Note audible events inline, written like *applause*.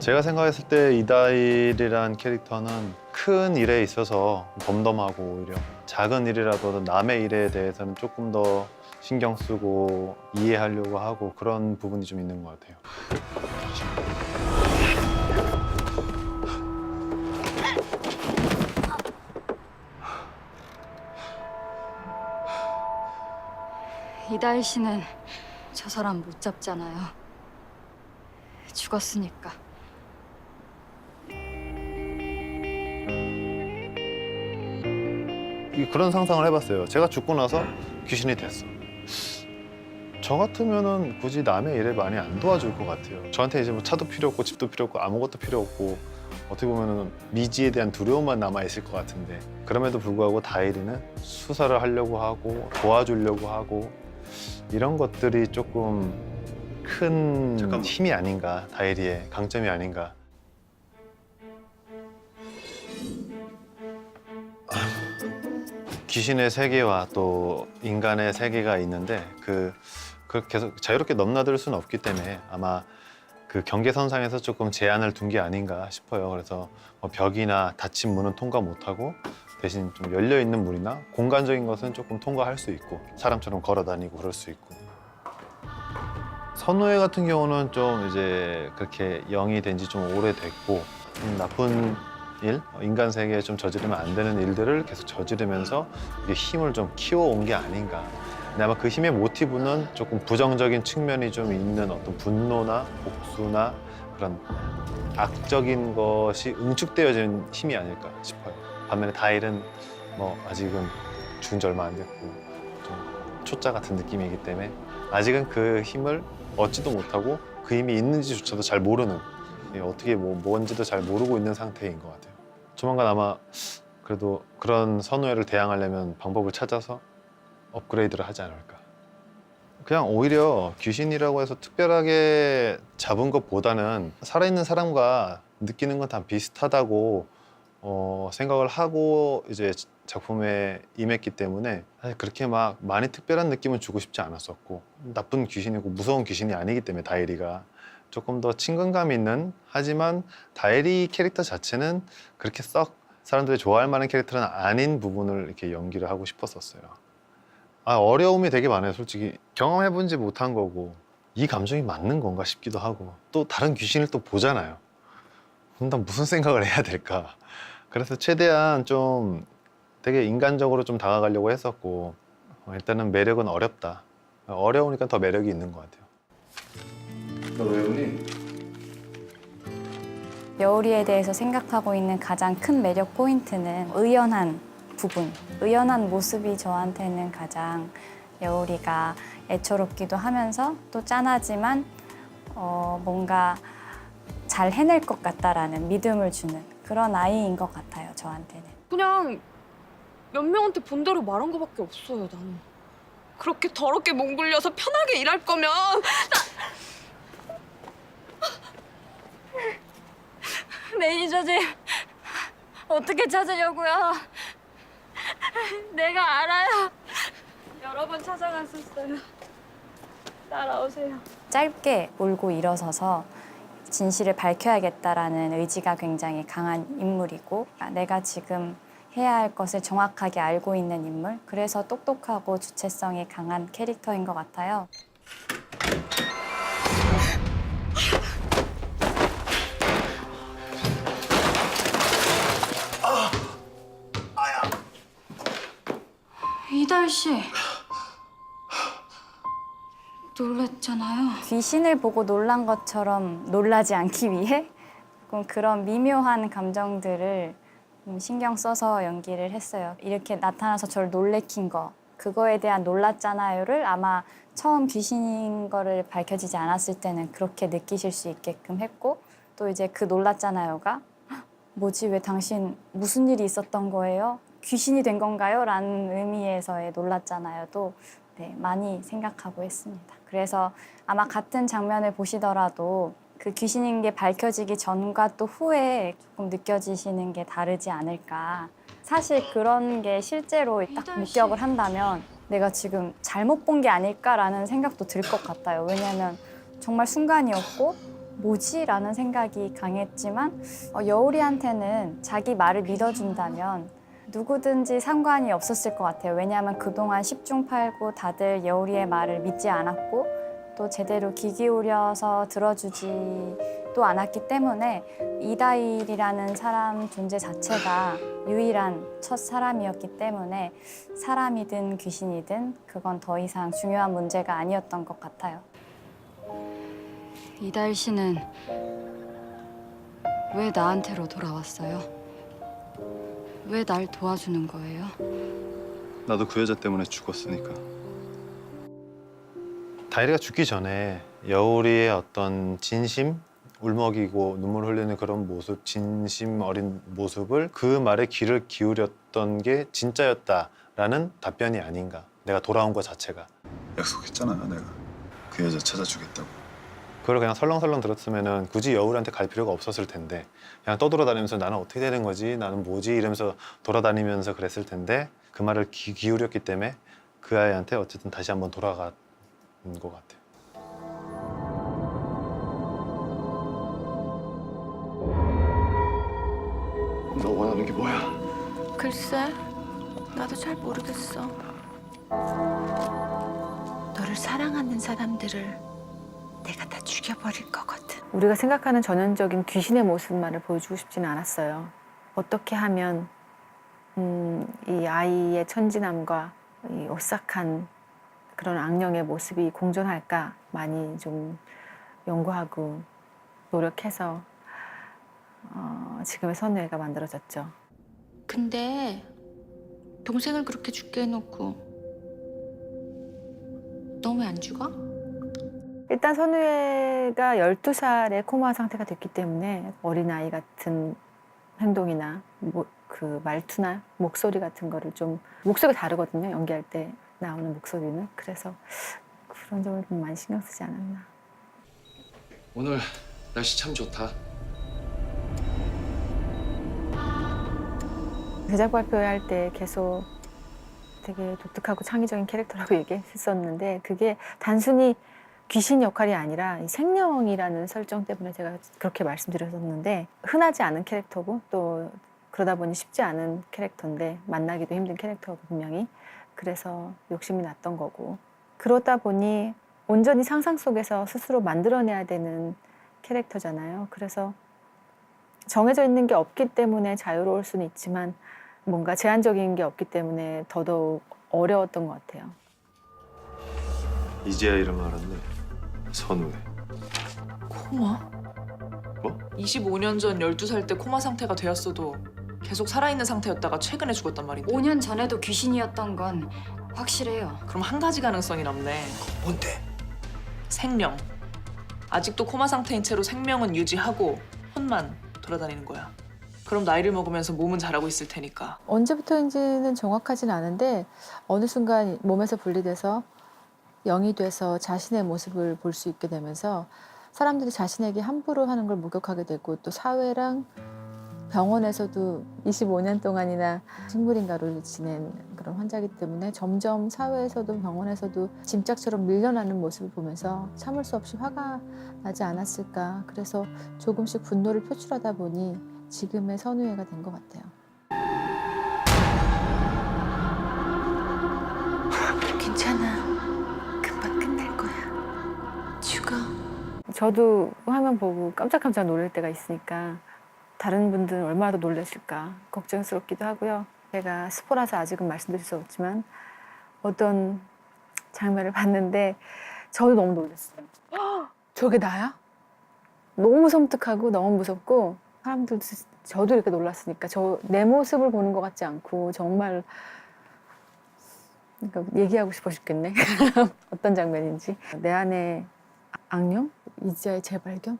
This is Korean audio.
제가 생각했을 때 이다일이란 캐릭터는 큰 일에 있어서 덤덤하고 오히려 작은 일이라도 남의 일에 대해서는 조금 더 신경 쓰고 이해하려고 하고 그런 부분이 좀 있는 것 같아요. 이다일 씨는 저 사람 못 잡잖아요. 죽었으니까. 이- 그런 상상을 해봤어요. 제가 죽고 나서 귀신이 됐어. 저 같으면은 굳이 남의 일에 많이 안 도와줄 것 같아요. 저한테 이제 뭐 차도 필요 없고 집도 필요 없고 아무것도 필요 없고 어떻게 보면은 미지에 대한 두려움만 남아 있을 것 같은데 그럼에도 불구하고 다일이는 수사를 하려고 하고 도와주려고 하고 이런 것들이 조금 큰 잠깐만. 힘이 아닌가 다일이의 강점이 아닌가 귀신의 세계와 또 인간의 세계가 있는데 그, 그 계속 자유롭게 넘나들 수는 없기 때문에 아마 그 경계선상에서 조금 제한을 둔 게 아닌가 싶어요. 그래서 뭐 벽이나 닫힌 문은 통과 못하고 대신 좀 열려 있는 문이나 공간적인 것은 조금 통과할 수 있고 사람처럼 걸어 다니고 그럴 수 있고 선우회 같은 경우는 좀 이제 그렇게 영이 된 지 좀 오래됐고 좀 나쁜 일, 인간 세계에 좀 저지르면 안 되는 일들을 계속 저지르면서 이게 힘을 좀 키워온 게 아닌가. 근데 아마 그 힘의 모티브는 조금 부정적인 측면이 좀 있는 어떤 분노나 복수나 그런 악적인 것이 응축되어진 힘이 아닐까 싶어요. 반면에 다일은 뭐 아직은 죽은 지 얼마 안 됐고 좀 초짜 같은 느낌이기 때문에 아직은 그 힘을 얻지도 못하고 그 힘이 있는지조차도 잘 모르는 예, 어떻게 뭐 뭔지도 잘 모르고 있는 상태인 것 같아요. 조만간 아마 그래도 그런 선우회를 대항하려면 방법을 찾아서 업그레이드를 하지 않을까. 그냥 오히려 귀신이라고 해서 특별하게 잡은 것보다는 살아있는 사람과 느끼는 건 다 비슷하다고 어, 생각을 하고 이제 작품에 임했기 때문에 사실 그렇게 막 많이 특별한 느낌은 주고 싶지 않았었고 나쁜 귀신이고 무서운 귀신이 아니기 때문에 다이리가 조금 더 친근감 있는 하지만 다이리 캐릭터 자체는 그렇게 썩 사람들이 좋아할 만한 캐릭터는 아닌 부분을 이렇게 연기를 하고 싶었었어요. 아 어려움이 되게 많아요, 솔직히 경험해본지 못한 거고 이 감정이 맞는 건가 싶기도 하고 또 다른 귀신을 또 보잖아요. 그럼 난 무슨 생각을 해야 될까? 그래서 최대한 좀 되게 인간적으로 좀 다가가려고 했었고 어, 일단은 매력은 어렵다. 어려우니까 더 매력이 있는 것 같아요. 너왜 우니? 여울이에 대해서 생각하고 있는 가장 큰 매력 포인트는 의연한 부분. 의연한 모습이 저한테는 가장 여울이가 애처롭기도 하면서 또 짠하지만 어, 뭔가 잘 해낼 것 같다라는 믿음을 주는 그런 아이인 것 같아요, 저한테는. 그냥 몇 명한테 본 대로 말한 거밖에 없어요, 나는. 그렇게 더럽게 몽글려서 편하게 일할 거면 매니저님 어떻게 찾으려고요? 내가 알아요. 여러 번 찾아갔었어요. 따라오세요. 짧게 울고 일어서서 진실을 밝혀야겠다라는 의지가 굉장히 강한 인물이고 내가 지금 해야 할 것을 정확하게 알고 있는 인물 그래서 똑똑하고 주체성이 강한 캐릭터인 것 같아요. 이달 씨 놀랬잖아요. 귀신을 보고 놀란 것처럼 놀라지 않기 위해 조금 그런 미묘한 감정들을 좀 신경 써서 연기를 했어요. 이렇게 나타나서 저를 놀래킨 거, 그거에 대한 놀랐잖아요를 아마 처음 귀신인 거를 밝혀지지 않았을 때는 그렇게 느끼실 수 있게끔 했고 또 이제 그 놀랐잖아요가 "헉, 뭐지 왜 당신 무슨 일이 있었던 거예요? 귀신이 된 건가요? 라는 의미에서의 놀랐잖아요도 네, 많이 생각하고 했습니다. 그래서 아마 같은 장면을 보시더라도 그 귀신인 게 밝혀지기 전과 또 후에 조금 느껴지시는 게 다르지 않을까. 사실 그런 게 실제로 딱. 목격을 한다면 내가 지금 잘못 본 게 아닐까라는 생각도 들 것 같아요. 왜냐하면 정말 순간이었고 뭐지 라는 생각이 강했지만 어, 여울이한테는 자기 말을 믿어준다면 누구든지 상관이 없었을 것 같아요. 왜냐하면 그동안 10중 8구 다들 여울이의 말을 믿지 않았고 또 제대로 귀 기울여서 들어주지도 않았기 때문에 이다일이라는 사람 존재 자체가 유일한 첫 사람이었기 때문에 사람이든 귀신이든 그건 더 이상 중요한 문제가 아니었던 것 같아요. 이달 씨는 왜 나한테로 돌아왔어요? 왜 날 도와주는 거예요? 나도 그 여자 때문에 죽었으니까. 다이리가 죽기 전에 여울이의 어떤 진심, 울먹이고 눈물 흘리는 그런 모습, 진심 어린 모습을 그 말에 귀를 기울였던 게 진짜였다라는 답변이 아닌가. 내가 돌아온 것 자체가. 약속했잖아 내가. 그 여자 찾아주겠다고. 그걸 그냥 설렁설렁 들었으면은 굳이 여울한테 갈 필요가 없었을 텐데 그냥 떠돌아다니면서 나는 어떻게 되는 거지 나는 뭐지 이러면서 돌아다니면서 그랬을 텐데 그 말을 귀 기울였기 때문에 그 아이한테 어쨌든 다시 한번 돌아간 것 같아요. 너 원하는 게 뭐야? 글쎄, 나도 잘 모르겠어. 너를 사랑하는 사람들을 내가 다 죽여버릴 거거든. 우리가 생각하는 전형적인 귀신의 모습만을 보여주고 싶지는 않았어요. 어떻게 하면 음, 이 아이의 천진함과 이 오싹한 그런 악령의 모습이 공존할까 많이 좀 연구하고 노력해서 어, 지금의 선우애가 만들어졌죠. 근데 동생을 그렇게 죽게 해놓고 너 왜 안 죽어? 일단 선우애가 12살의 코마 상태가 됐기 때문에 어린아이 같은 행동이나 뭐, 그 말투나 목소리 같은 거를 좀 목소리가 다르거든요. 연기할 때 나오는 목소리는. 그래서 그런 점을 좀 많이 신경 쓰지 않았나. 오늘 날씨 참 좋다. 제작 발표할 때 계속 되게 독특하고 창의적인 캐릭터라고 *laughs* 얘기했었는데 그게 단순히 귀신 역할이 아니라 이 생명이라는 설정 때문에 제가 그렇게 말씀드렸었는데 흔하지 않은 캐릭터고 또 그러다 보니 쉽지 않은 캐릭터인데 만나기도 힘든 캐릭터고 분명히 그래서 욕심이 났던 거고 그러다 보니 온전히 상상 속에서 스스로 만들어내야 되는 캐릭터잖아요. 그래서 정해져 있는 게 없기 때문에 자유로울 수는 있지만 뭔가 제한적인 게 없기 때문에 더더욱 어려웠던 것 같아요. 이제야 이름 알았네. 선우애. 코마? 뭐? 25년 전 12살 때 코마 상태가 되었어도 계속 살아있는 상태였다가 최근에 죽었단 말인데 5년 전에도 귀신이었던 건 확실해요. 그럼 한 가지 가능성이 남네 뭔데? 생명 아직도 코마 상태인 채로 생명은 유지하고 혼만 돌아다니는 거야 그럼 나이를 먹으면서 몸은 자라고 있을 테니까 언제부터인지는 정확하진 않은데 어느 순간 몸에서 분리돼서 영이 돼서 자신의 모습을 볼 수 있게 되면서 사람들이 자신에게 함부로 하는 걸 목격하게 되고 또 사회랑 병원에서도 25년 동안이나 식물인가를 지낸 그런 환자이기 때문에 점점 사회에서도 병원에서도 짐짝처럼 밀려나는 모습을 보면서 참을 수 없이 화가 나지 않았을까. 그래서 조금씩 분노를 표출하다 보니 지금의 선우애가 된 것 같아요. 저도 화면 보고 깜짝깜짝 놀랄 때가 있으니까 다른 분들은 얼마나 더 놀라실까 걱정스럽기도 하고요. 제가 스포라서 아직은 말씀드릴 수 없지만 어떤 장면을 봤는데 저도 너무 놀랐어요. 헉, *gasps* 저게 나야? 너무 섬뜩하고 너무 무섭고 사람들도 저도 이렇게 놀랐으니까 저 내 모습을 보는 것 같지 않고 정말 그러니까 얘기하고 싶어 죽겠네. *laughs* 어떤 장면인지 내 안에 악령? 이자의 재발견?